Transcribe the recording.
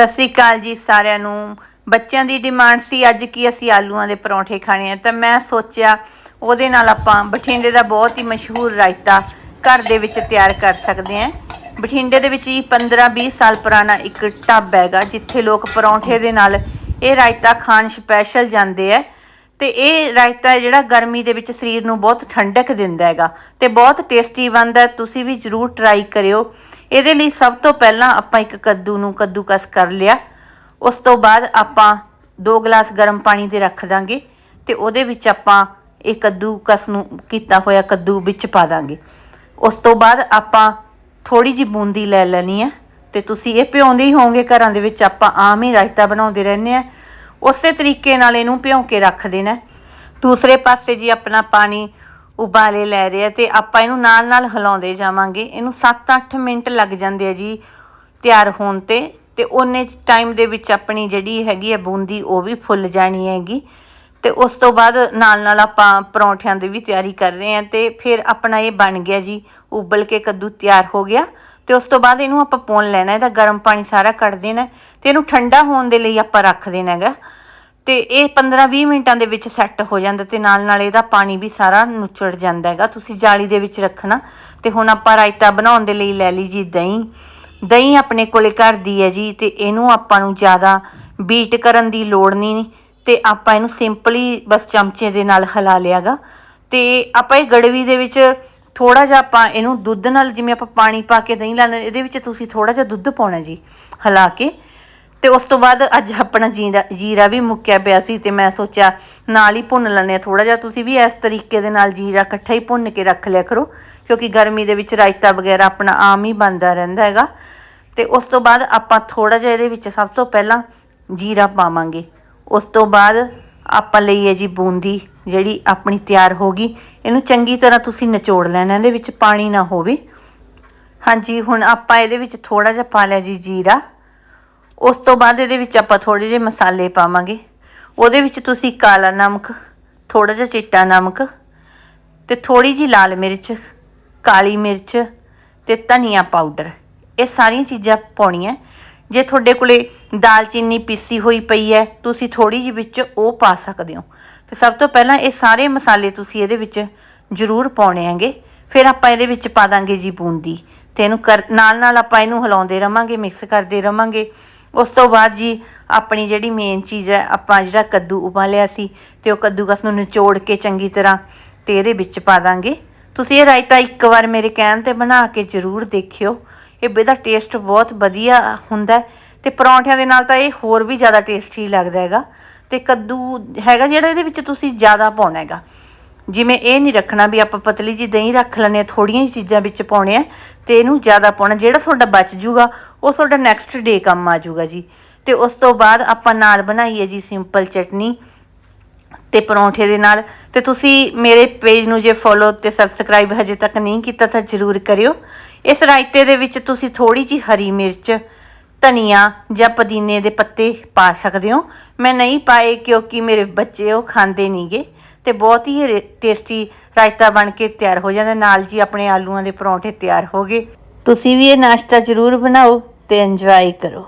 ਸਤਿ ਸ੍ਰੀ ਅਕਾਲ ਜੀ ਸਾਰਿਆਂ ਨੂੰ। ਬੱਚਿਆਂ ਦੀ ਡਿਮਾਂਡ ਸੀ, ਅੱਜ ਕੀ ਅਸੀਂ ਆਲੂਆਂ ਦੇ ਪਰੌਂਠੇ ਖਾਣੇ ਆ? ਤਾਂ ਮੈਂ ਸੋਚਿਆ ਉਹਦੇ ਨਾਲ ਆਪਾਂ ਬਠਿੰਡੇ ਦਾ ਬਹੁਤ ਹੀ ਮਸ਼ਹੂਰ ਰਾਇਤਾ ਘਰ ਦੇ ਵਿੱਚ ਤਿਆਰ ਕਰ ਸਕਦੇ ਹਾਂ ਬਠਿੰਡੇ ਦੇ ਵਿੱਚ ਹੀ 15-20 ਸਾਲ ਪੁਰਾਣਾ ਇੱਕ ਢਾਬਾ ਹੈਗਾ, ਜਿੱਥੇ ਲੋਕ ਪਰੌਂਠੇ ਦੇ ਨਾਲ ਇਹ ਰਾਇਤਾ ਖਾਣ ਸਪੈਸ਼ਲ ਜਾਂਦੇ ਆ। ਤੇ ਇਹ ਰਾਇਤਾ ਜਿਹੜਾ ਗਰਮੀ ਦੇ ਵਿੱਚ ਸਰੀਰ ਨੂੰ ਬਹੁਤ ਠੰਡਕ ਦਿੰਦਾ ਹੈਗਾ ਤੇ ਬਹੁਤ ਟੇਸਟੀ ਬਣਦਾ, ਤੁਸੀਂ ਵੀ ਜਰੂਰ ਟਰਾਈ ਕਰਿਓ। ਇਹਦੇ ਲਈ ਸਭ ਤੋਂ ਪਹਿਲਾਂ ਆਪਾਂ ਇੱਕ ਕੱਦੂ ਨੂੰ ਕੱਦੂਕਸ ਕਰ ਲਿਆ। ਉਸ ਤੋਂ ਬਾਅਦ ਆਪਾਂ 2 ਗਲਾਸ ਗਰਮ ਪਾਣੀ ਦੇ ਰੱਖ ਦਾਂਗੇ ਤੇ ਉਹਦੇ ਵਿੱਚ ਆਪਾਂ ਇਹ ਕੱਦੂਕਸ ਨੂੰ ਕੀਤਾ ਹੋਇਆ ਕੱਦੂ ਵਿੱਚ ਪਾ ਦਾਂਗੇ। ਉਸ ਤੋਂ ਬਾਅਦ ਆਪਾਂ ਥੋੜੀ ਜਿਹੀ ਬੂੰਦੀ ਲੈ ਲੈਣੀ ਹੈ ਤੇ ਤੁਸੀਂ ਇਹ ਭਿਉਂਦੇ ਹੀ ਹੋਵੋਗੇ ਘਰਾਂ ਦੇ ਵਿੱਚ, ਆਪਾਂ ਆਮ ਹੀ ਰਾਇਤਾ ਬਣਾਉਂਦੇ ਰਹਿੰਦੇ ਆ। ਉਸੇ ਤਰੀਕੇ ਨਾਲ ਇਹਨੂੰ ਭਿਉਂ ਕੇ ਰੱਖ ਦੇਣਾ। ਦੂਸਰੇ ਪਾਸੇ ਜੀ ਆਪਣਾ ਪਾਣੀ ਉਬਾਲੇ ਲੈ ਰਹੇ ਰਿਹਾ ਤੇ ਆਪਾਂ ਇਹਨੂੰ ਨਾਲ ਨਾਲ ਹਿਲਾਉਂਦੇ ਜਾਵਾਂਗੇ। ਇਹਨੂੰ 7-8 ਮਿੰਟ ਲੱਗ ਜਾਂਦੇ ਆ ਜੀ ਤਿਆਰ ਹੋਣ ਤੇ ਤੇ ਉਹਨੇ ਟਾਈਮ ਦੇ ਵਿੱਚ ਆਪਣੀ ਜਿਹੜੀ ਹੈਗੀ ਹੈ ਬੂੰਦੀ ਉਹ ਵੀ ਫੁੱਲ ਜਾਣੀ ਹੈਗੀ। ਤੇ ਉਸ ਤੋਂ ਬਾਅਦ ਨਾਲ ਨਾਲ ਆਪਾਂ ਪਰੌਂਠਿਆਂ ਦੀ ਵੀ ਤਿਆਰੀ ਕਰ ਰਹੇ ਹਾਂ ਤੇ ਫਿਰ ਆਪਣਾ ਇਹ ਬਣ ਗਿਆ ਜੀ, ਉਬਲ ਕੇ ਕੱਦੂ ਤਿਆਰ ਹੋ ਗਿਆ। ਤੇ ਉਸ ਤੋਂ ਬਾਅਦ ਇਹਨੂੰ ਆਪਾਂ ਪੋਣ ਲੈਣਾ, ਇਹਦਾ ਗਰਮ ਪਾਣੀ ਸਾਰਾ ਕੱਢ ਦੇਣਾ। ਤੇ ਇਹਨੂੰ ਠੰਡਾ ਹੋਣ ਦੇ ਲਈ ਆਪਾਂ ਰੱਖ ਦੇਣਾ ਹੈਗਾ। ਤੇ ਇਹ 15-20 ਮਿੰਟਾਂ ਦੇ ਵਿੱਚ ਸੈੱਟ ਹੋ ਜਾਂਦਾ ਤੇ ਨਾਲ ਨਾਲ ਇਹਦਾ ਪਾਣੀ ਵੀ ਸਾਰਾ ਨੁਚੜ ਜਾਂਦਾ ਹੈਗਾ। ਤੁਸੀਂ ਜਾਲੀ ਦੇ ਵਿੱਚ ਰੱਖਣਾ ਤੇ ਹੁਣ ਆਪਾਂ ਰਾਇਤਾ ਬਣਾਉਣ ਦੇ ਲਈ ਲੈ ਲਈ ਜੀ ਦਹੀਂ। ਦਹੀਂ ਆਪਣੇ ਕੋਲੇ ਘਰ ਦੀ ਹੈ ਜੀ ਤੇ ਇਹਨੂੰ ਆਪਾਂ ਨੂੰ ਜ਼ਿਆਦਾ ਬੀਟ ਕਰਨ ਦੀ ਲੋੜ ਨਹੀਂ ਤੇ ਆਪਾਂ ਇਹਨੂੰ ਸਿੰਪਲੀ ਬਸ ਚਮਚੇ ਦੇ ਨਾਲ ਹਿਲਾ ਲਿਆਗਾ ਤੇ ਆਪਾਂ ਇਹ ਗੜਵੀ ਦੇ ਵਿੱਚ ਥੋੜਾ ਜਿਹਾ ਆਪਾਂ ਇਹਨੂੰ ਦੁੱਧ ਨਾਲ ਜਿਵੇਂ ਆਪਾਂ ਪਾਣੀ ਪਾ ਕੇ ਦਹੀਂ ਲਾਉਂਦੇ ਇਹਦੇ ਵਿੱਚ ਤੁਸੀਂ ਥੋੜਾ ਜਿਹਾ ਦੁੱਧ ਪਾਉਣਾ ਜੀ ਹਿਲਾ ਕੇ। ਤੇ ਉਸ ਤੋਂ ਬਾਅਦ ਅੱਜ ਆਪਣਾ ਜੀਰਾ ਜੀਰਾ ਵੀ ਮੁੱਕਿਆ ਪਿਆ ਸੀ ਤੇ ਮੈਂ ਸੋਚਿਆ ਨਾਲ ਹੀ ਭੁੰਨ ਲੈਂਦੇ ਆ ਥੋੜਾ ਜਿਹਾ। ਤੁਸੀਂ ਵੀ ਇਸ ਤਰੀਕੇ ਦੇ ਨਾਲ ਜੀਰਾ ਇਕੱਠਾ ਹੀ ਭੁੰਨ ਕੇ ਰੱਖ ਲਿਆ ਕਰੋ, ਕਿਉਂਕਿ ਗਰਮੀ ਦੇ ਵਿੱਚ ਰਾਇਤਾ ਵਗੈਰਾ ਆਪਣਾ ਆਮ ਹੀ ਬਣਦਾ ਰਹਿੰਦਾ ਹੈਗਾ। ਤੇ ਉਸ ਤੋਂ ਬਾਅਦ ਆਪਾਂ ਥੋੜਾ ਜਿਹਾ ਇਹਦੇ ਵਿੱਚ ਸਭ ਤੋਂ ਪਹਿਲਾਂ ਜੀਰਾ ਪਾਵਾਂਗੇ। ਉਸ ਤੋਂ ਬਾਅਦ ਆਪਾਂ ਲਈਏ ਜੀ ਬੂੰਦੀ, ਜਿਹੜੀ ਆਪਣੀ ਤਿਆਰ ਹੋ ਗਈ। ਇਹਨੂੰ ਚੰਗੀ ਤਰ੍ਹਾਂ ਤੁਸੀਂ ਨਿਚੋੜ ਲੈਣਾ, ਇਹਦੇ ਵਿੱਚ ਪਾਣੀ ਨਾ ਹੋਵੇ। ਹਾਂਜੀ, ਹੁਣ ਆਪਾਂ ਇਹਦੇ ਵਿੱਚ ਥੋੜਾ ਜਿਹਾ ਪਾ ਲਿਆ ਜੀ ਜੀਰਾ। ਉਸ ਤੋਂ ਬਾਅਦ ਇਹਦੇ ਵਿੱਚ ਆਪਾਂ ਥੋੜੇ ਜਿਹੇ ਮਸਾਲੇ ਪਾਵਾਂਗੇ। ਉਹਦੇ ਵਿੱਚ ਤੁਸੀਂ ਕਾਲਾ ਨਮਕ ਥੋੜਾ ਜਿਹਾ ਚਿੱਟਾ ਨਮਕ ਤੇ ਥੋੜੀ ਜੀ ਲਾਲ ਮਿਰਚ, ਕਾਲੀ ਮਿਰਚ ਤੇ ਧਨੀਆ ਪਾਊਡਰ। ਇਹ ਸਾਰੀਆਂ ਚੀਜ਼ਾਂ ਪਾਉਣੀਆਂ। ਜੇ ਤੁਹਾਡੇ ਕੋਲੇ ਦਾਲਚੀਨੀ ਪੀਸੀ ਹੋਈ ਪਈ ਹੈ, ਤੁਸੀਂ ਥੋੜੀ ਜਿਹੀ ਵਿੱਚ ਉਹ ਪਾ ਸਕਦੇ ਹੋ। ਤੇ ਸਭ ਤੋਂ ਪਹਿਲਾਂ ਇਹ ਸਾਰੇ ਮਸਾਲੇ ਤੁਸੀਂ ਇਹਦੇ ਵਿੱਚ ਜ਼ਰੂਰ ਪਾਉਣੇ ਹੈਗੇ। ਫਿਰ ਆਪਾਂ ਇਹਦੇ ਵਿੱਚ ਪਾ ਦਾਂਗੇ ਜੀ ਬੂੰਦੀ। ਤੇ ਇਹਨੂੰ ਕਰ ਨਾਲ ਨਾਲ ਆਪਾਂ ਇਹਨੂੰ ਹਿਲਾਉਂਦੇ ਰਵਾਂਗੇ, ਮਿਕਸ ਕਰਦੇ ਰਵਾਂਗੇ। ਉਸ ਤੋਂ ਬਾਅਦ ਜੀ ਆਪਣੀ ਜਿਹੜੀ ਮੇਨ ਚੀਜ਼ ਹੈ, ਆਪਾਂ ਜਿਹੜਾ ਕੱਦੂ ਉਬਾਲਿਆ ਸੀ ਤੇ ਉਹ ਕੱਦੂਕਸ ਨੂੰ ਨਿਚੋੜ ਕੇ ਚੰਗੀ ਤਰ੍ਹਾਂ ਤੇ ਇਹਦੇ ਵਿੱਚ ਪਾ ਦਾਂਗੇ। ਤੁਸੀਂ ਇਹ ਰਾਇਤਾ ਇੱਕ ਵਾਰ ਮੇਰੇ ਕਹਿਣ ਤੇ ਬਣਾ ਕੇ ਜ਼ਰੂਰ ਦੇਖਿਓ। ਇਹ ਇਹਦਾ ਟੇਸਟ ਬਹੁਤ ਵਧੀਆ ਹੁੰਦਾ ਹੈ ਤੇ ਪਰੌਂਠਿਆਂ ਦੇ ਨਾਲ ਤਾਂ ਇਹ ਹੋਰ ਵੀ ਜ਼ਿਆਦਾ ਟੇਸਟੀ ਲੱਗਦਾ ਹੈਗਾ। ਤੇ ਕੱਦੂ ਹੈਗਾ ਜਿਹੜਾ ਇਹਦੇ ਵਿੱਚ ਤੁਸੀਂ ਜ਼ਿਆਦਾ ਪਾਉਣਾ ਹੈਗਾ। ਜਿਵੇਂ ਇਹ ਨਹੀਂ ਰੱਖਣਾ ਵੀ ਆਪਾਂ ਪਤਲੀ ਜੀ ਦਹੀਂ ਰੱਖ ਲੈਂਦੇ ਹਾਂ ਥੋੜੀਆਂ ਹੀ ਚੀਜ਼ਾਂ ਵਿੱਚ ਪਾਉਣੇ ਆ ਤੇ ਇਹਨੂੰ ਜ਼ਿਆਦਾ ਪਾਉਣਾ, ਜਿਹੜਾ ਤੁਹਾਡਾ ਬਚ ਜੂਗਾ ਉਹ ਤੁਹਾਡਾ ਨੈਕਸਟ ਡੇ ਕੰਮ ਆ ਜੂਗਾ ਜੀ। ਤੇ ਉਸ ਤੋਂ ਬਾਅਦ ਆਪਾਂ ਨਾਲ ਬਣਾਈਏ ਜੀ ਸਿੰਪਲ ਚਟਨੀ ਤੇ ਪਰੌਂਠੇ ਦੇ ਨਾਲ। ਤੇ ਤੁਸੀਂ ਮੇਰੇ ਪੇਜ ਨੂੰ ਜੇ ਫੋਲੋ ਤੇ ਸਬਸਕ੍ਰਾਈਬ ਹਜੇ ਤੱਕ ਨਹੀਂ ਕੀਤਾ ਤਾਂ ਜਰੂਰ ਕਰਿਓ। ਇਸ ਰਾਇਤੇ ਦੇ ਵਿੱਚ ਤੁਸੀਂ ਥੋੜੀ ਜੀ ਹਰੀ ਮਿਰਚ, ਧਨੀਆ ਜਾਂ ਪੁਦੀਨੇ ਦੇ ਪੱਤੇ ਪਾ ਸਕਦੇ ਹੋ। ਮੈਂ ਨਹੀਂ ਪਾਏ ਕਿਉਂਕਿ ਮੇਰੇ ਬੱਚੇ ਉਹ ਖਾਂਦੇ ਨਹੀਂਗੇ ਤੇ ਬਹੁਤ ਹੀ ਟੇਸਟੀ ਰਾਇਤਾ ਬਣ ਕੇ ਤਿਆਰ ਹੋ ਜਾਂਦਾ। ਨਾਲ ਜੀ ਆਪਣੇ ਆਲੂਆਂ ਦੇ ਪਰੌਂਠੇ ਤਿਆਰ ਹੋ ਗਏ। ਤੁਸੀਂ ਵੀ ਇਹ ਨਾਸ਼ਤਾ ਜ਼ਰੂਰ ਬਣਾਓ ਤੇ ਇੰਜੋਏ ਕਰੋ।